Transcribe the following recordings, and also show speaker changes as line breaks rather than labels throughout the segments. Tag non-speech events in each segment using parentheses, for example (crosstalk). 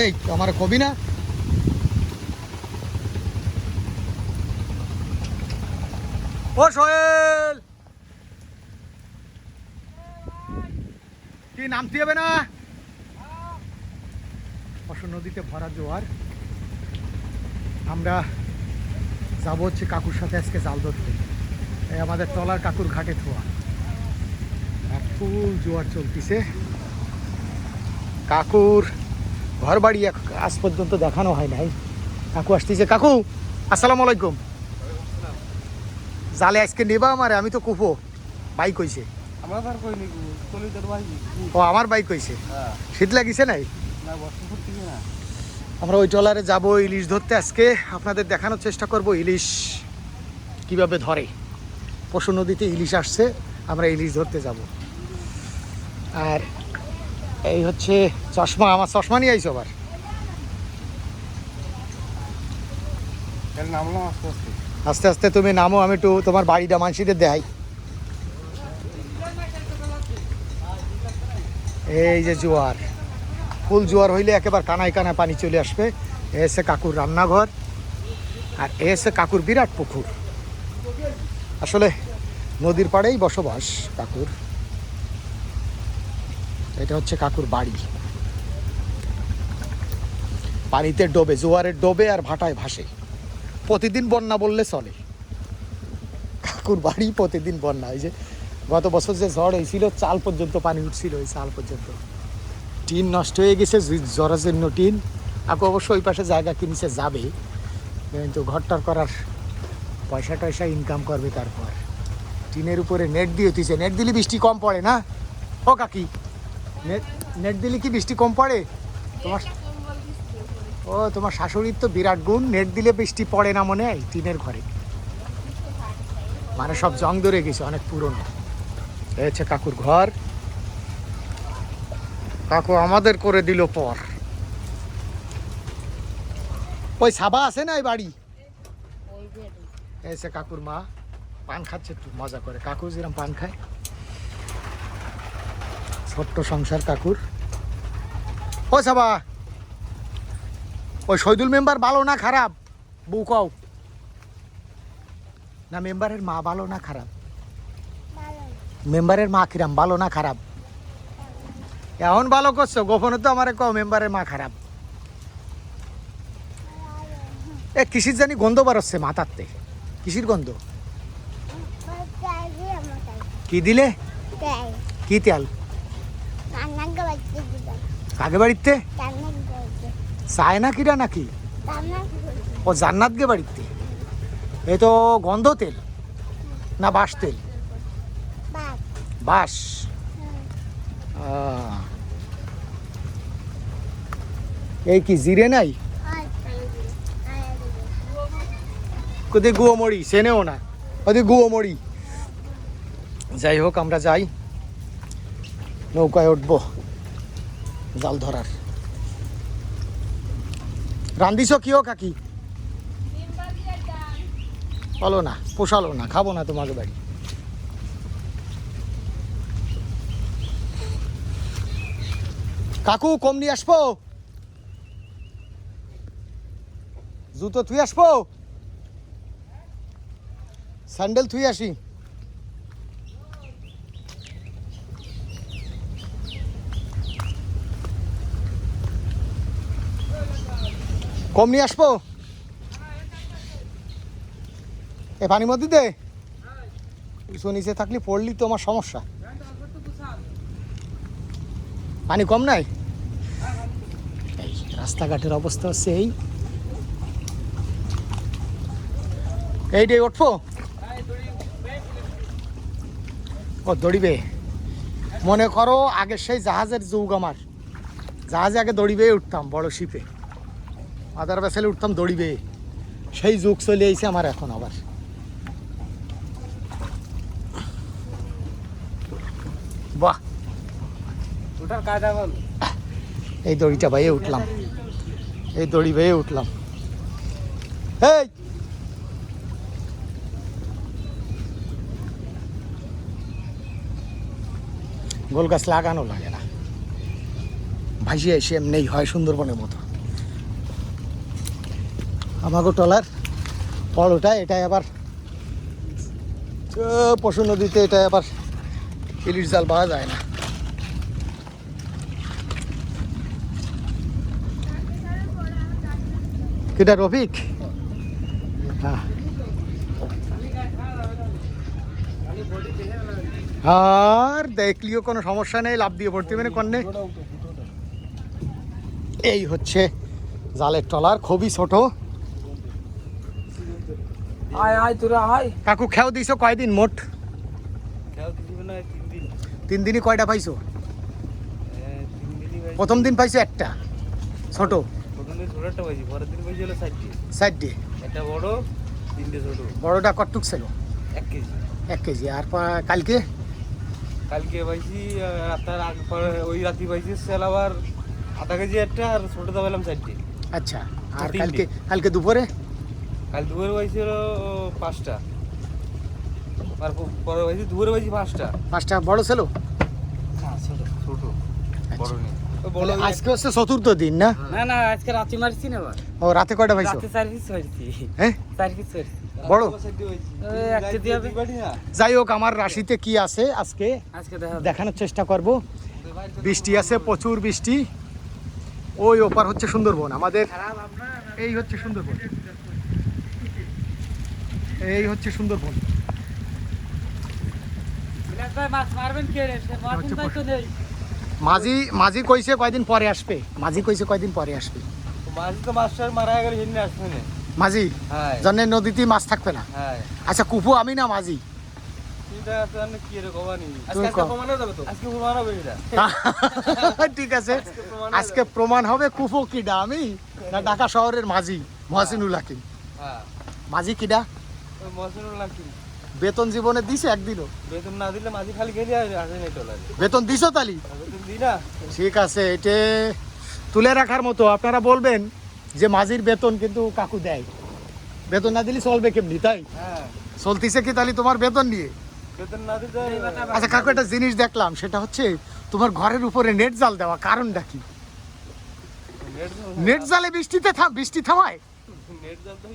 এই, আমার কবি না? ও সোহেল! কি, নামতে হবে না? অসর নদীতে ভরা জোয়ার। আমরা যাব হচ্ছে কাকুর সাথে আজকে জাল ধরতে। এই আমাদের তলার কাকুর ঘাটে থোয়া আর ফুল জোয়ার চলতিছে। কাকুর ঘর বাড়ি এক- আজ পর্যন্ত দেখানো হয় নাই। কাকু আসতেছে। কাকু আসসালামু আলাইকুম। জালে আজকে নেবা আমারে আমি তো কুপো। বাইক হইছে ও আমার বাইক হইছে
হ্যাঁ।
শীত লাগিছে নাই? আমরা ওই ট্রলারে যাব ইলিশ ধরতে আজকে। আপনাদের দেখানোর চেষ্টা করব ইলিশ কীভাবে ধরে। পশু নদীতে ইলিশ আসছে আমরা ইলিশ ধরতে যাব। আর এই হচ্ছে চশমা আমার চশমা নিয়ে আইসো আবার?
আস্তে আস্তে।
তুমি নামো আমি একটু তোমার বাড়িটা মানসিদের দেখাই। এই যে জোয়ার ফুল জোয়ার হইলে একেবারে কানায় কানায় পানি চলে আসবে। এ এসে কাকুর রান্নাঘর আর এ এসে কাকুর বিরাট পুকুর। আসলে নদীর পাড়েই বসবাস কাকুর। এটা হচ্ছে কাকুর বাড়ি। পানিতে ডোবে, জোয়ারের ডোবে আর ভাটায় ভাসে। প্রতিদিন বন্যা বললে চলে। কাকুর বাড়ি প্রতিদিন বন্যা। এই যে গত বছর যে ঝড় হয়েছিল, চাল পর্যন্ত পানি উঠছিল ওই চাল পর্যন্ত। টিন নষ্ট হয়ে গেছে জরাজীর্ণ টিন। কাকু অবশ্য ওই পাশে জায়গা কিনছে যাবে। কিন্তু ঘরটার করার পয়সা টয়সা ইনকাম করবে তারপর। টিনের উপরে নেট দিয়ে দিছে নেট দিলে বৃষ্টি কম পড়ে না? ও কাকি। নেট নেট দিলে কি বৃষ্টি কম পড়ে? তোমার ও তোমার শাশুড়ির তো বিরাট গুণ নেট দিলে বৃষ্টি পড়ে না মনে হয় টিনের ঘরে। মানে সব জং ধরে গেছে অনেক পুরনো। এই হচ্ছে কাকুর ঘর। কাকু আমাদের করে দিল পর। ওই সাবা আছে না এই বাড়ি? এসে কাকুর মা পান খাচ্ছে একটু মজা করে। কাকু যেরকম পান খায়। ছোট্ট সংসার কাকুর। ও সাবা ওই শহীদুল মেম্বার ভালো না খারাপ? বউ কও না মেম্বারের মা ভালো না খারাপ? মেম্বারের মা কিরাম ভালো না খারাপ? এখন ভালো করছ গোপনে তো আমার কও মেম্বারের মা খারাপ। এ কৃষির জানি গন্ধ বারচ্ছে মাথাতে কৃষির গন্ধ? কি দিলে? কি তেল? কাকে বাড়িতে? চায় না কিরা নাকি? ও জান্নাত গে বাড়িতে? এ তো গন্ধ তেল না বাস তেল? বাস এই কি জিরে নাই? কোথায় গুয়ো মরি সেনেও না। ওদের গুয়ো মরি। যাই হোক আমরা যাই। নৌকায় উঠবো। জাল ধরার। রান্দিছ কি ও কাকি? বলো না, পোষালো না, খাব না তোমাকে বাড়ি। কাকু, কম নিয়ে আসব? জুতো তুই আসব? স্যান্ডেল তুই আসি। কম নিয়ে আসব? এ, পানির মধ্যে দে। উঁচু নিচে থাকলে পড়লি তো আমার সমস্যা। পানি কম নাই? এই রাস্তাঘাটের অবস্থা হচ্ছে এই। এইটাই উঠবো ও, দড়িবে। মনে করো আগে সেই জাহাজের যুগ আমার। জাহাজে আগে দড়িবে, উঠতাম বড় শিপে আদার ভেসেলে উঠতাম দড়িবে। সেই যুগ চলে এসে আমার এখন আবার। বাহ। এই দড়িটা বাইয়ে উঠলাম। এই দড়ি বেয়ে উঠলাম। এই! গোল গাছ লাগানো লাগে না। ভাসিয়ে এসে এমনিই হয় সুন্দরবনের মতো। আমাগো টলার বড়টা এটাই আবার পশু নদীতে এটা আবার ইলিশ জাল পাওয়া যায় না। কিটা রফিক? হ্যাঁ। আর দেখলিও কোনো সমস্যা নেই লাভ দিয়ে পড়তে মানে কন্যে। এই হচ্ছে জালের টলার, খুবই ছোট।
আয় আয় তোরা আয়।
কাকু খেয়াও দিছো কয়দিন মোট?
দিবি তিন দিন
তিন দিনই কয়টা পাইছো?
তিন দিনই ভাই
প্রথম দিন পাইছো একটা? ছোট?
প্রথম দিন ছোটটা পাইছি পরের দিন পাইছি হলো চারটি।
চারটে?
একটা বড় তিনটে ছোট।
বড়টা কটুক ছিল?
এক কেজি।
এক কেজি। আর কালকে?
কালকে পাইছি রাতের আগ পরে ওই রাতি পাইছি সেল আবার আধা কেজি একটা আর ছোটটা পেলাম চারটি।
আচ্ছা। আর কালকে কালকে দুপুরে?
কাল দুপুরে হলো পাঁচটা। আর পরে পাইছি দুপুরে পাইছি পাঁচটা।
পাঁচটা বড় ছিল?
ছোট ছোট বড় নেই। ওই বড়
তাহলে
ওই
আজকে হচ্ছে চতুর্থ দিন না?
না না আজকে রাতে মারছি না
ও রাতে কয়টা পাইছো
রাতে চার পিস
হ্যাঁ? বড়? যাই হোক আমার রাশিতে কি আছে আজকে?
আজকে
দেখানোর চেষ্টা করব। বৃষ্টি আছে প্রচুর বৃষ্টি। ওই ওপার হচ্ছে সুন্দরবন আমাদের এই হচ্ছে সুন্দরবন এই হচ্ছে সুন্দরবন
বিলাস ভাই মাছ মারবেন কে রে সে মাছ
হচ্ছে
ভাই হচ্ছে সুন্দরবন।
মাঝি মাঝি কইছে কয়দিন পরে আসবে? মাঝি কইছে কয়দিন পরে আসবে?
মাছ তো মাস্টার মারা গেলে হিন্দি আসবে না।
মাঝি?
হ্যাঁ।
জন্য নদীতে মাছ থাকবে না।
হ্যাঁ।
আচ্ছা কুফু আমি না মাঝি? (laughs) ঠিক আছে। আজকে প্রমাণ হবে কুফু কিডা আমি? না ঢাকা শহরের মাঝি মহাসিনুল হাকিম
হ্যাঁ।
মাঝি কিডা? বেতন জীবনে দিছে একদিনও?
বেতন না দিলে মাঝি খালি আসে নাই ডলার
বেতন দিছো তালি? ঠিক আছে এটা তুলে রাখার মতো। আপনারা বলবেন যে মাঝির বেতন কিন্তু কাকু দেয়। বেতন না দিলে চলবে কেমনি তাই?
হ্যাঁ।
চলতিছে কি তাহলে তোমার বেতন নিয়ে? আচ্ছা কাকু একটা জিনিস দেখলাম সেটা হচ্ছে তোমার ঘরের উপরে নেট জাল দেওয়া কারণটা কি?
নেট
নেট জালে বৃষ্টিতে বৃষ্টি থামায়?
নেট জল তো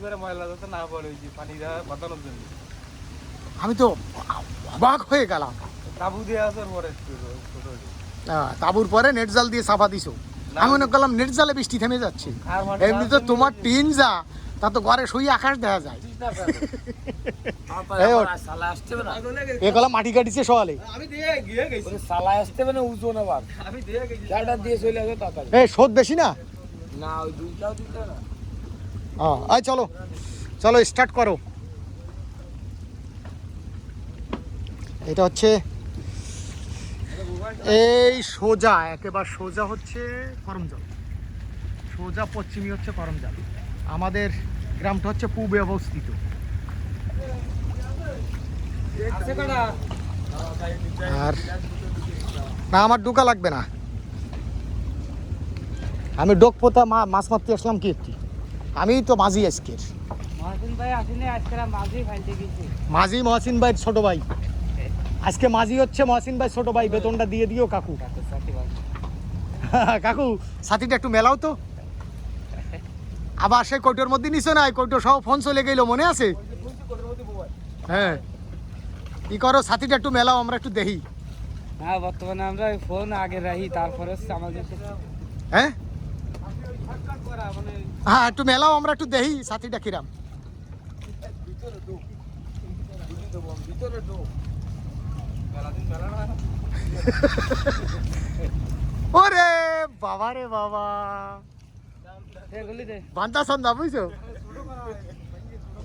বিশাল তামান তামান দুইবারে ময়লা যাতে না পড়ে ওই যে পানি দেওয়া বাতানোর জন্য।
আমি তো অবাক হয়ে গেলাম।
তাবু দিয়ে আসার পরে
তাবুর পরে নেট জাল দিয়ে সাফা দিছো। আমি মনে করলাম নেট জালে বৃষ্টি থেমে যাচ্ছে।
মানে
এমনি তো তোমার টিন যা তা তো ঘরে শুয়ে আকাশ দেখা যায়। মাটি কাটিছে সকালে।
আমি দিয়ে সালা আসতে হবে না উজো না বার আমি দিয়ে গেছি। চারটা দিয়ে চলে আসবে তাড়াতাড়ি।
এই শোধ বেশি না?
না ওই দুইটাও দিতে না।
হ্যাঁ আয়, চলো। চলো স্টার্ট করো। এটা হচ্ছে এই সোজা, একেবারে সোজা হচ্ছে করমজল। সোজা পশ্চিমী হচ্ছে করমজল। আমাদের গ্রামটা হচ্ছে পূবে অবস্থিত। আর না, আমার ঢোকা লাগবে না। আমি ডোক পোতা মাছ মারতে আসলাম কি একটি? আমি তো মাঝি আজকের।
মহাসিন ভাই আসেনি আজকে মাঝি
মহসিন ভাই ছোট ভাই। আজকে মাঝি হচ্ছে মহসিন ভাই ছোট ভাই বেতনটা দিয়ে দিও কাকু। কাকু (laughs) সাথীটা একটু মেলাও তো। আবার সে কৌটোর মধ্যে নিছো না কৌটো সব ফোন চলে গেল মনে আছে? হ্যাঁ। কি করো সাথীটা একটু মেলাও আমরা একটু দেখি।
হ্যাঁ বর্তমানে আমরা ফোন আগে রাখি তারপরে আমাদের
হ্যাঁ? হ্যাঁ একটু মেলাও আমরা একটু দেখি সাথীটা কিরাম। ওরে বাবা রে বাবা। বান্দা সন্দা বুঝছ?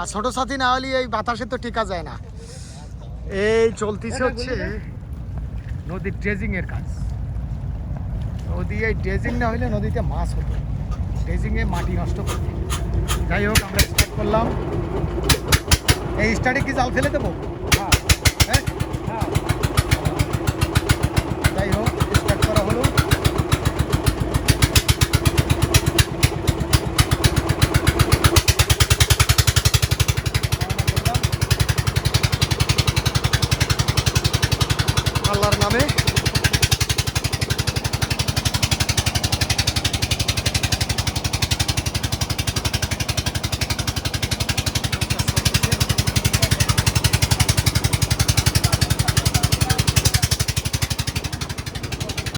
আর ছোট সাথী না হলে এই বাতাসে তো টিকা যায় না। এই চলতিছে হচ্ছে নদীর ড্রেজিং এর কাজ। নদী এই ড্রেজিং না হলে নদীতে মাছ হতো। ড্রেজিংয়ে মাটি নষ্ট করছে। যাই হোক আমরা স্টার্ট করলাম। এই স্টারে কি জাল ফেলে দেবো? হ্যাঁ।, হ্যাঁ? যাই হোক করা আল্লাহর নামে।